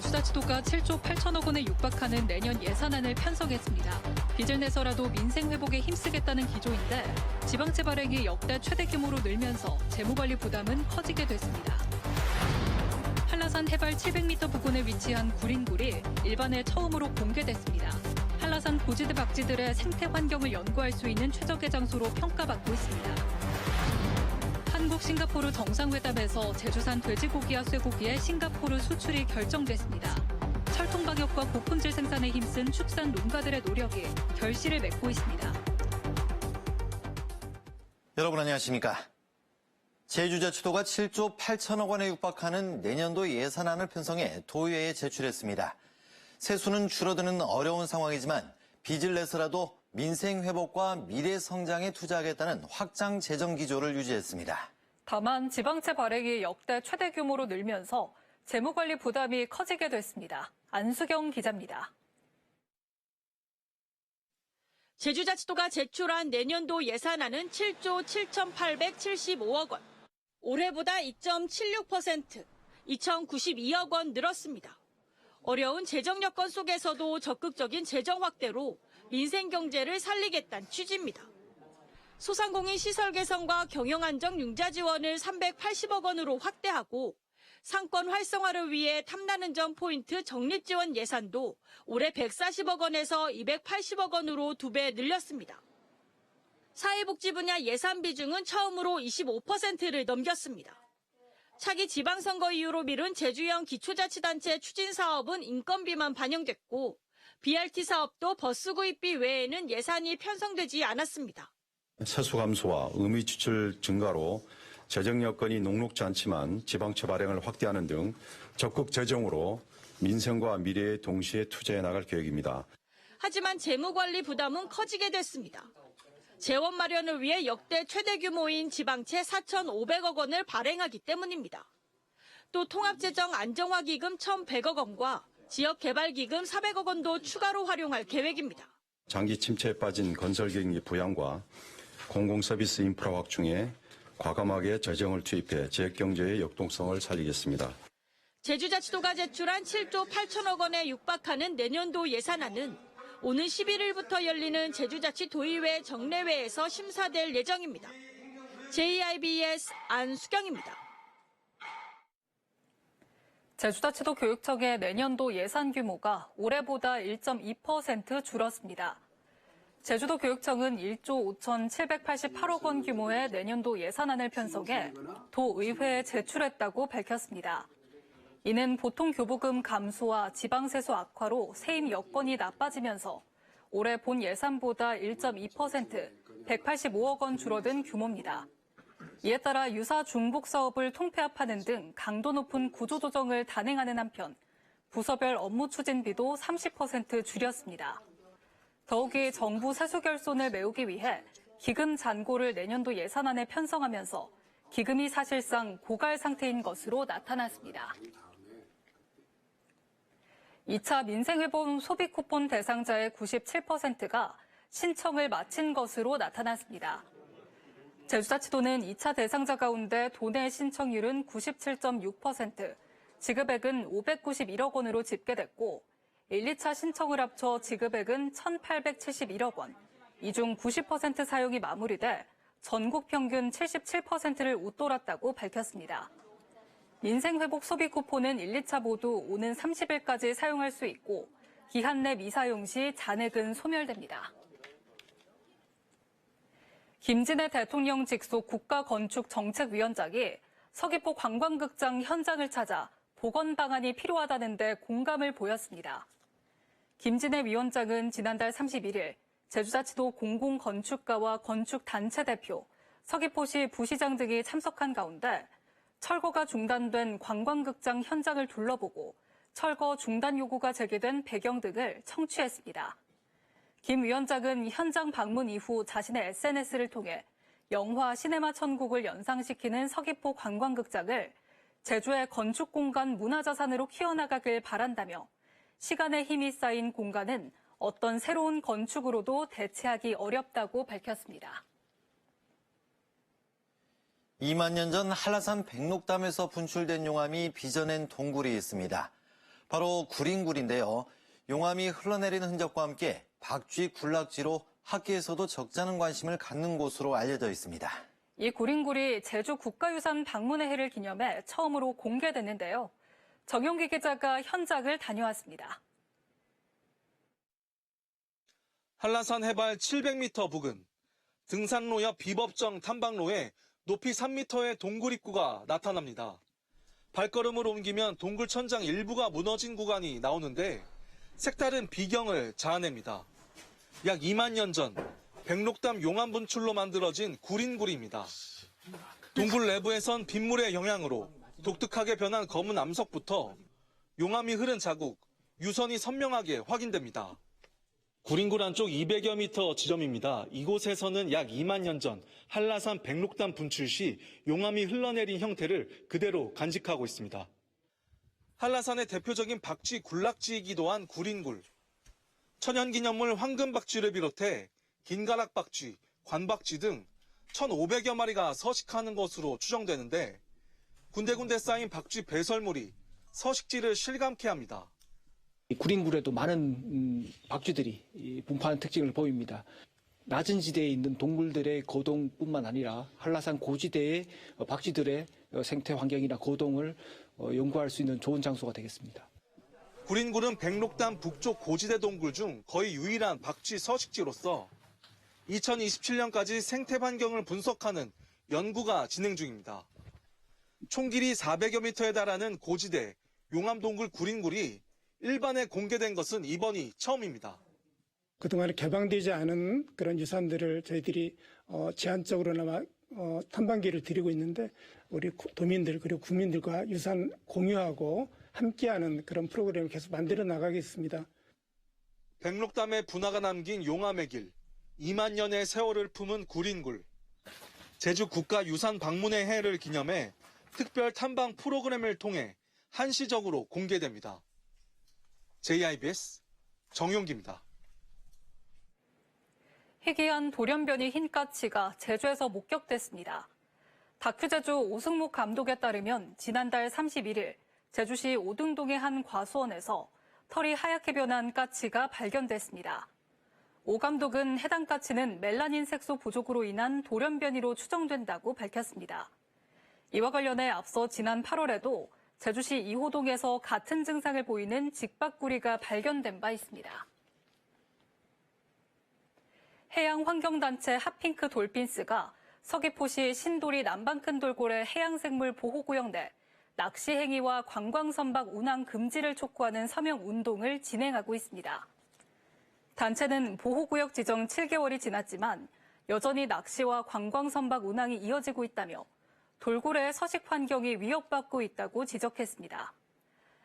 제주자치도가 7조 8천억 원에 육박하는 내년 예산안을 편성했습니다. 빚을 내서라도 민생 회복에 힘쓰겠다는 기조인데 지방채 발행이 역대 최대 규모로 늘면서 재무관리 부담은 커지게 됐습니다. 한라산 해발 700m 부근에 위치한 구린굴이 일반에 처음으로 공개됐습니다. 한라산 고지대 박쥐들의 생태 환경을 연구할 수 있는 최적의 장소로 평가받고 있습니다. 한국 싱가포르 정상회담에서 제주산 돼지고기와 쇠고기의 싱가포르 수출이 결정됐습니다. 철통 방역과 고품질 생산에 힘쓴 축산 농가들의 노력이 결실을 맺고 있습니다. 여러분 안녕하십니까? 제주자치도가 7조 8천억 원에 육박하는 내년도 예산안을 편성해 도의회에 제출했습니다. 세수는 줄어드는 어려운 상황이지만 빚을 내서라도 민생 회복과 미래 성장에 투자하겠다는 확장 재정 기조를 유지했습니다. 다만 지방채 발행이 역대 최대 규모로 늘면서 재무관리 부담이 커지게 됐습니다. 안수경 기자입니다. 제주자치도가 제출한 내년도 예산안은 7조 7,875억 원. 올해보다 2.76%, 2,092억 원 늘었습니다. 어려운 재정 여건 속에서도 적극적인 재정 확대로 민생 경제를 살리겠다는 취지입니다. 소상공인 시설 개선과 경영 안정 융자 지원을 380억 원으로 확대하고 상권 활성화를 위해 탐나는 점 포인트 적립 지원 예산도 올해 140억 원에서 280억 원으로 두 배 늘렸습니다. 사회복지 분야 예산 비중은 처음으로 25%를 넘겼습니다. 차기 지방선거 이후로 미룬 제주형 기초자치단체 추진 사업은 인건비만 반영됐고 BRT 사업도 버스 구입비 외에는 예산이 편성되지 않았습니다. 세수 감소와 의미 지출 증가로 재정 여건이 녹록지 않지만 지방채 발행을 확대하는 등 적극 재정으로 민생과 미래에 동시에 투자해 나갈 계획입니다. 하지만 재무관리 부담은 커지게 됐습니다. 재원 마련을 위해 역대 최대 규모인 지방채 4,500억 원을 발행하기 때문입니다. 또 통합재정 안정화기금 1,100억 원과 지역개발기금 400억 원도 추가로 활용할 계획입니다. 장기 침체에 빠진 건설 경기 부양과 공공서비스 인프라 확충에 과감하게 재정을 투입해 지역 경제의 역동성을 살리겠습니다. 제주자치도가 제출한 7조 8천억 원에 육박하는 내년도 예산안은 오는 11일부터 열리는 제주자치 도의회 정례회에서 심사될 예정입니다. JIBS 안수경입니다. 제주자치도 교육청의 내년도 예산 규모가 올해보다 1.2% 줄었습니다. 제주도 교육청은 1조 5,788억 원 규모의 내년도 예산안을 편성해 도의회에 제출했다고 밝혔습니다. 이는 보통 교부금 감소와 지방세수 악화로 세임 여건이 나빠지면서 올해 본 예산보다 1.2% 185억 원 줄어든 규모입니다. 이에 따라 유사 중복 사업을 통폐합하는 등 강도 높은 구조조정을 단행하는 한편 부서별 업무 추진비도 30% 줄였습니다. 더욱이 정부 세수 결손을 메우기 위해 기금 잔고를 내년도 예산안에 편성하면서 기금이 사실상 고갈 상태인 것으로 나타났습니다. 2차 민생회복 소비 쿠폰 대상자의 97%가 신청을 마친 것으로 나타났습니다. 제주자치도는 2차 대상자 가운데 도내 신청률은 97.6%, 지급액은 591억 원으로 집계됐고 1, 2차 신청을 합쳐 지급액은 1,871억 원, 이 중 90% 사용이 마무리돼 전국 평균 77%를 웃돌았다고 밝혔습니다. 민생회복 소비 쿠폰은 1, 2차 모두 오는 30일까지 사용할 수 있고 기한 내 미사용 시 잔액은 소멸됩니다. 김진애 대통령 직속 국가건축정책위원장이 서귀포 관광극장 현장을 찾아 복원 방안이 필요하다는데 공감을 보였습니다. 김진애 위원장은 지난달 31일 제주자치도 공공건축가와 건축단체 대표, 서귀포시 부시장 등이 참석한 가운데 철거가 중단된 관광극장 현장을 둘러보고 철거 중단 요구가 제기된 배경 등을 청취했습니다. 김 위원장은 현장 방문 이후 자신의 SNS를 통해 영화 시네마 천국을 연상시키는 서귀포 관광극장을 제주의 건축 공간 문화자산으로 키워나가길 바란다며 시간의 힘이 쌓인 공간은 어떤 새로운 건축으로도 대체하기 어렵다고 밝혔습니다. 2만 년 전 한라산 백록담에서 분출된 용암이 빚어낸 동굴이 있습니다. 바로 구린굴인데요. 용암이 흘러내리는 흔적과 함께 박쥐 군락지로 학계에서도 적잖은 관심을 갖는 곳으로 알려져 있습니다. 이 구린굴이 제주 국가유산 방문의 해를 기념해 처음으로 공개됐는데요. 정용기 기자가 현장을 다녀왔습니다. 한라산 해발 700m 부근 등산로 옆 비법정 탐방로에 높이 3m의 동굴 입구가 나타납니다. 발걸음을 옮기면 동굴 천장 일부가 무너진 구간이 나오는데 색다른 비경을 자아냅니다. 약 2만 년 전 백록담 용암 분출로 만들어진 구린굴입니다. 동굴 내부에선 빗물의 영향으로 독특하게 변한 검은 암석부터 용암이 흐른 자국, 유선이 선명하게 확인됩니다. 구린굴 안쪽 200여 미터 지점입니다. 이곳에서는 약 2만 년 전 한라산 백록담 분출 시 용암이 흘러내린 형태를 그대로 간직하고 있습니다. 한라산의 대표적인 박쥐 군락지이기도 한 구린굴. 천연기념물 황금박쥐를 비롯해 긴가락박쥐, 관박쥐 등 1,500여 마리가 서식하는 것으로 추정되는데 군데군데 쌓인 박쥐 배설물이 서식지를 실감케 합니다. 이 구린굴에도 많은 음, 박쥐들이 이 분포하는 특징을 보입니다. 낮은 지대에 있는 동물들의 거동뿐만 아니라 한라산 고지대의 어, 박쥐들의 어, 생태 환경이나 거동을 어, 연구할 수 있는 좋은 장소가 되겠습니다. 구린굴은 백록담 북쪽 고지대 동굴 중 거의 유일한 박쥐 서식지로서 2027년까지 생태 환경을 분석하는 연구가 진행 중입니다. 총 길이 400여 미터에 달하는 고지대 용암동굴 구린굴이 일반에 공개된 것은 이번이 처음입니다. 그동안 개방되지 않은 그런 유산들을 저희들이 어, 제한적으로나마 어, 탐방기를 드리고 있는데 우리 구- 도민들 그리고 국민들과 유산 공유하고 함께하는 그런 프로그램을 계속 만들어 나가겠습니다. 백록담의 분화가 남긴 용암의 길, 2만 년의 세월을 품은 구린굴. 제주 국가 유산 방문의 해를 기념해 특별 탐방 프로그램을 통해 한시적으로 공개됩니다. JIBS 정용기입니다. 희귀한 돌연변이 흰까치가 제주에서 목격됐습니다. 다큐제주 오승목 감독에 따르면 지난달 31일 제주시 오등동의 한 과수원에서 털이 하얗게 변한 까치가 발견됐습니다. 오 감독은 해당 까치는 멜라닌 색소 부족으로 인한 돌연변이로 추정된다고 밝혔습니다. 이와 관련해 앞서 지난 8월에도 제주시 이호동에서 같은 증상을 보이는 직박구리가 발견된 바 있습니다. 해양환경단체 핫핑크 돌핀스가 서귀포시 신도리 남방큰 돌고래 해양생물 보호구역 내 낚시 행위와 관광선박 운항 금지를 촉구하는 서명 운동을 진행하고 있습니다. 단체는 보호구역 지정 7개월이 지났지만 여전히 낚시와 관광선박 운항이 이어지고 있다며 돌고래의 서식 환경이 위협받고 있다고 지적했습니다.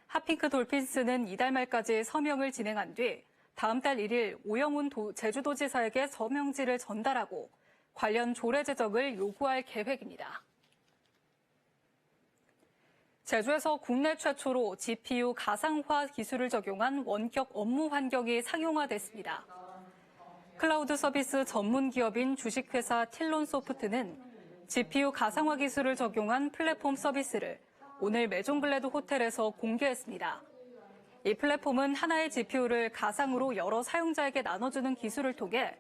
핫핑크 돌핀스는 이달 말까지 서명을 진행한 뒤 다음 달 1일 오영훈 도- 제주도지사에게 서명지를 전달하고 관련 조례 제정을 요구할 계획입니다. 제주에서 국내 최초로 GPU 가상화 기술을 적용한 원격 업무 환경이 상용화됐습니다. 클라우드 서비스 전문 기업인 주식회사 틸론소프트는 GPU 가상화 기술을 적용한 플랫폼 서비스를 오늘 메종글래드 호텔에서 공개했습니다. 이 플랫폼은 하나의 GPU를 가상으로 여러 사용자에게 나눠주는 기술을 통해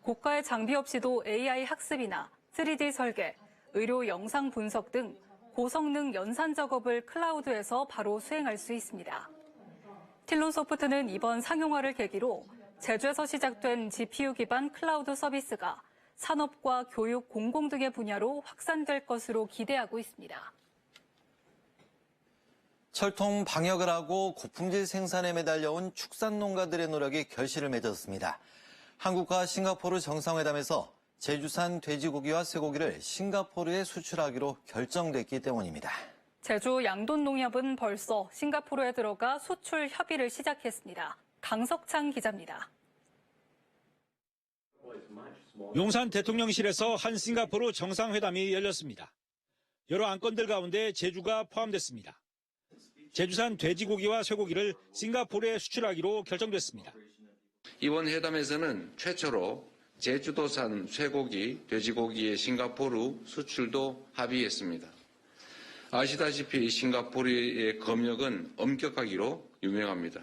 고가의 장비 없이도 AI 학습이나 3D 설계, 의료 영상 분석 등 고성능 연산 작업을 클라우드에서 바로 수행할 수 있습니다. 틸론 소프트는 이번 상용화를 계기로 제주에서 시작된 GPU 기반 클라우드 서비스가 산업과 교육, 공공 등의 분야로 확산될 것으로 기대하고 있습니다. 철통 방역을 하고 고품질 생산에 매달려온 축산 농가들의 노력이 결실을 맺었습니다. 한국과 싱가포르 정상회담에서 제주산 돼지고기와 쇠고기를 싱가포르에 수출하기로 결정됐기 때문입니다. 제주 양돈농협은 벌써 싱가포르에 들어가 수출 협의를 시작했습니다. 강석창 기자입니다. 용산 대통령실에서 한 싱가포르 정상회담이 열렸습니다. 여러 안건들 가운데 제주가 포함됐습니다. 제주산 돼지고기와 쇠고기를 싱가포르에 수출하기로 결정됐습니다. 이번 회담에서는 최초로 제주도산 쇠고기, 돼지고기의 싱가포르 수출도 합의했습니다. 아시다시피 싱가포르의 검역은 엄격하기로 유명합니다.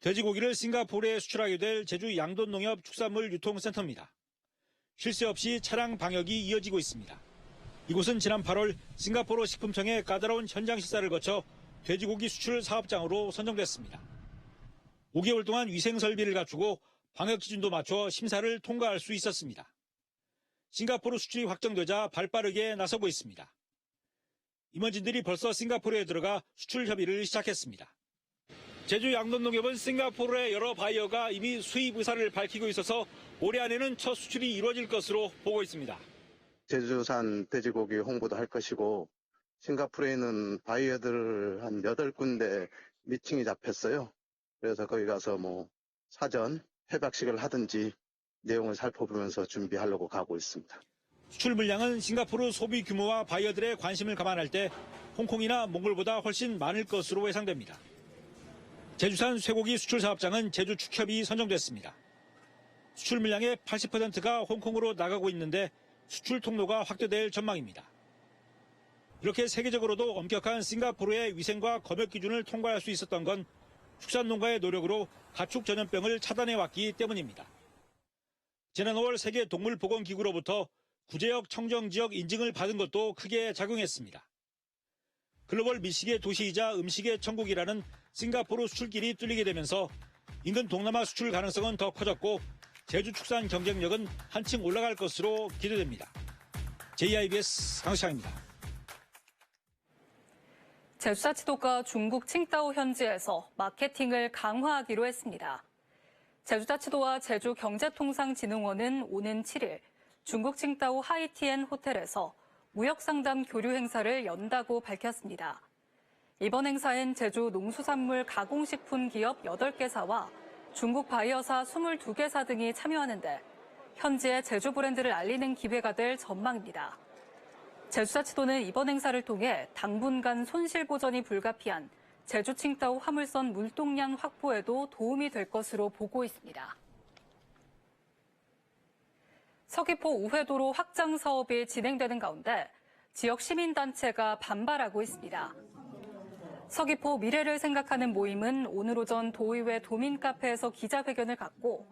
돼지고기를 싱가포르에 수출하게 될 제주 양돈농협 축산물 유통센터입니다. 쉴 새 없이 차량 방역이 이어지고 있습니다. 이곳은 지난 8월 싱가포르 식품청의 까다로운 현장 시사를 거쳐 돼지고기 수출 사업장으로 선정됐습니다. 5개월 동안 위생 설비를 갖추고 방역 기준도 맞춰 심사를 통과할 수 있었습니다. 싱가포르 수출이 확정되자 발빠르게 나서고 있습니다. 임원진들이 벌써 싱가포르에 들어가 수출 협의를 시작했습니다. 제주 양돈농협은 싱가포르의 여러 바이어가 이미 수입 의사를 밝히고 있어서 올해 안에는 첫 수출이 이루어질 것으로 보고 있습니다. 제주산 돼지고기 홍보도 할 것이고 싱가포르에 있는 바이어들 한 8군데 미팅이 잡혔어요. 그래서 거기 가서 뭐 사전 협약식을 하든지 내용을 살펴보면서 준비하려고 가고 있습니다. 수출 물량은 싱가포르 소비 규모와 바이어들의 관심을 감안할 때 홍콩이나 몽골보다 훨씬 많을 것으로 예상됩니다. 제주산 쇠고기 수출 사업장은 제주 축협이 선정됐습니다. 수출 물량의 80%가 홍콩으로 나가고 있는데 수출 통로가 확대될 전망입니다. 이렇게 세계적으로도 엄격한 싱가포르의 위생과 검역 기준을 통과할 수 있었던 건 축산농가의 노력으로 가축 전염병을 차단해 왔기 때문입니다. 지난 5월 세계 동물보건기구로부터 구제역 청정지역 인증을 받은 것도 크게 작용했습니다. 글로벌 미식의 도시이자 음식의 천국이라는 싱가포르 수출길이 뚫리게 되면서 인근 동남아 수출 가능성은 더 커졌고 제주 축산 경쟁력은 한층 올라갈 것으로 기대됩니다. JIBS 강시장입니다. 제주자치도가 중국 칭다오 현지에서 마케팅을 강화하기로 했습니다. 제주자치도와 제주경제통상진흥원은 오는 7일 중국 칭다오 하이티엔 호텔에서 무역상담 교류 행사를 연다고 밝혔습니다. 이번 행사엔 제주 농수산물 가공식품 기업 8개사와 중국 바이어사 22개사 등이 참여하는데 현지의 제주 브랜드를 알리는 기회가 될 전망입니다. 제주자치도는 이번 행사를 통해 당분간 손실 보전이 불가피한 제주 칭다오 화물선 물동량 확보에도 도움이 될 것으로 보고 있습니다. 서귀포 우회도로 확장 사업이 진행되는 가운데 지역 시민단체가 반발하고 있습니다. 서귀포 미래를 생각하는 모임은 오늘 오전 도의회 도민카페에서 기자회견을 갖고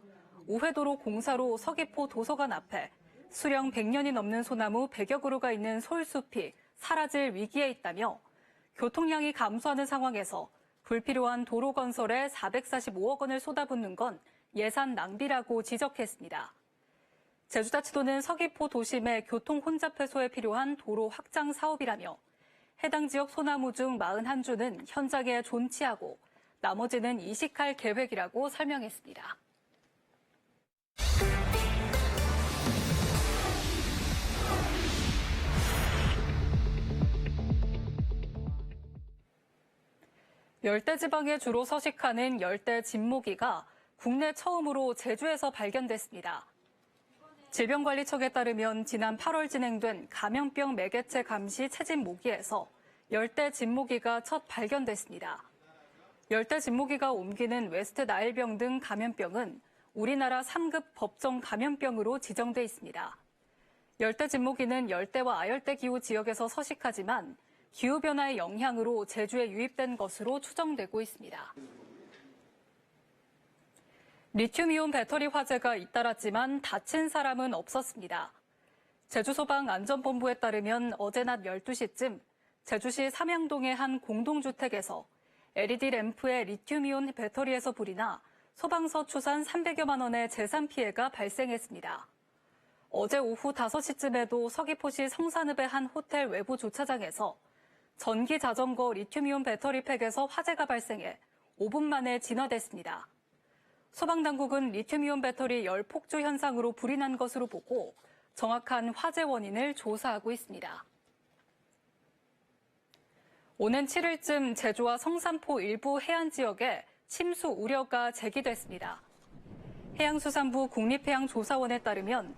우회도로 공사로 서귀포 도서관 앞에 수령 100년이 넘는 소나무 100여 그루가 있는 솔숲이 사라질 위기에 있다며 교통량이 감소하는 상황에서 불필요한 도로 건설에 445억 원을 쏟아붓는 건 예산 낭비라고 지적했습니다. 제주자치도는 서귀포 도심의 교통 혼잡 해소에 필요한 도로 확장 사업이라며 해당 지역 소나무 중 41주는 현장에 존치하고 나머지는 이식할 계획이라고 설명했습니다. 열대지방에 주로 서식하는 열대 진모기가 국내 처음으로 제주에서 발견됐습니다. 질병관리청에 따르면 지난 8월 진행된 감염병 매개체 감시 채집 모기에서 열대 진모기가 첫 발견됐습니다. 열대 진모기가 옮기는 웨스트 나일병 등 감염병은 우리나라 3급 법정 감염병으로 지정돼 있습니다. 열대 진모기는 열대와 아열대 기후 지역에서 서식하지만 기후변화의 영향으로 제주에 유입된 것으로 추정되고 있습니다. 리튬이온 배터리 화재가 잇따랐지만 다친 사람은 없었습니다. 제주소방안전본부에 따르면 어제 낮 12시쯤 제주시 삼양동의 한 공동주택에서 LED 램프에 리튬이온 배터리에서 불이 나 소방서 추산 300여만 원의 재산 피해가 발생했습니다. 어제 오후 5시쯤에도 서귀포시 성산읍의 한 호텔 외부 주차장에서 전기 자전거 리튬이온 배터리 팩에서 화재가 발생해 5분 만에 진화됐습니다. 소방당국은 리튬이온 배터리 열 폭주 현상으로 불이 난 것으로 보고 정확한 화재 원인을 조사하고 있습니다. 오는 7일쯤 제주와 성산포 일부 해안 지역에 침수 우려가 제기됐습니다. 해양수산부 국립해양조사원에 따르면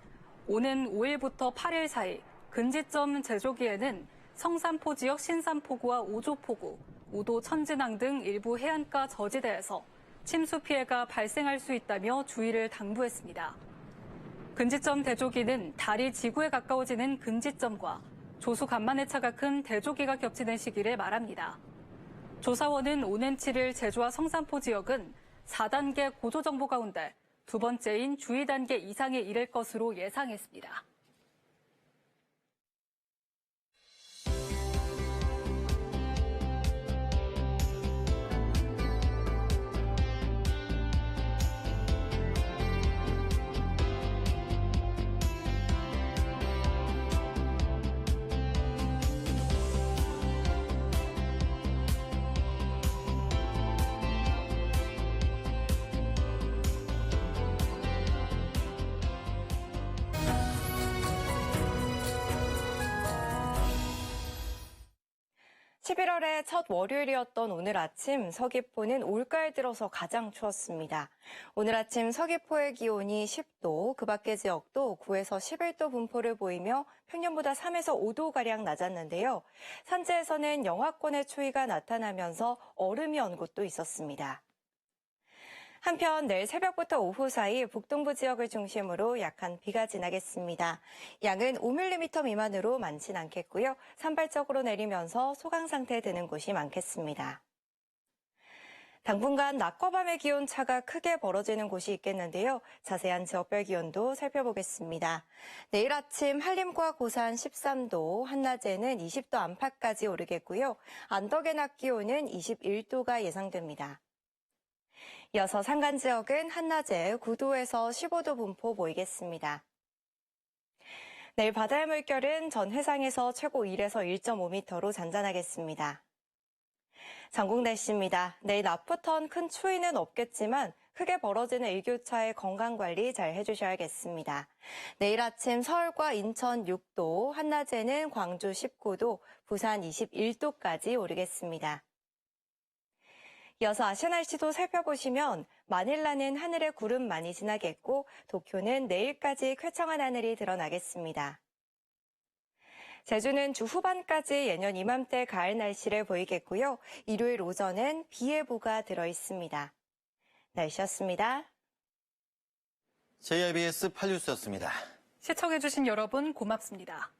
오는 5일부터 8일 사이 근지점 제조기에는 성산포 지역 신산포구와 오조포구, 우도 천진항 등 일부 해안가 저지대에서 침수 피해가 발생할 수 있다며 주의를 당부했습니다. 근지점 대조기는 달이 지구에 가까워지는 근지점과 조수 간만의 차가 큰 대조기가 겹치는 시기를 말합니다. 조사원은 오는 7일 제주와 성산포 지역은 4단계 고조 정보 가운데 두 번째인 주의 단계 이상에 이를 것으로 예상했습니다. 십일 월의 첫 월요일이었던 오늘 아침 서귀포는 올가을 들어서 가장 추웠습니다. 오늘 아침 서귀포의 기온이 10도, 그 밖의 지역도 9에서 11도 분포를 보이며 평년보다 3에서 5도가량 낮았는데요. 산지에서는 영하권의 추위가 나타나면서 얼음이 언 곳도 있었습니다. 한편 내일 새벽부터 오후 사이 북동부 지역을 중심으로 약한 비가 지나겠습니다. 양은 5mm 미만으로 많진 않겠고요. 산발적으로 내리면서 소강 상태에 드는 곳이 많겠습니다. 당분간 낮과 밤의 기온 차가 크게 벌어지는 곳이 있겠는데요. 자세한 지역별 기온도 살펴보겠습니다. 내일 아침 한림과 고산 13도, 한낮에는 20도 안팎까지 오르겠고요. 안덕의 낮 기온은 21도가 예상됩니다. 이어서 산간 지역은 한낮에 9도에서 15도 분포 보이겠습니다. 내일 바다의 물결은 전 해상에서 최고 1에서 1.5m로 잔잔하겠습니다. 전국 날씨입니다. 내일 낮부턴 큰 추위는 없겠지만 크게 벌어지는 일교차에 건강관리 잘 해주셔야겠습니다. 내일 아침 서울과 인천 6도, 한낮에는 광주 19도, 부산 21도까지 오르겠습니다. 이어서 아시아 날씨도 살펴보시면 마닐라는 하늘에 구름 많이 지나겠고 도쿄는 내일까지 쾌청한 하늘이 드러나겠습니다. 제주는 주 후반까지 예년 이맘때 가을 날씨를 보이겠고요. 일요일 오전은 비 예보가 들어 있습니다. 날씨였습니다. JIBS 8뉴스였습니다. 시청해주신 여러분 고맙습니다.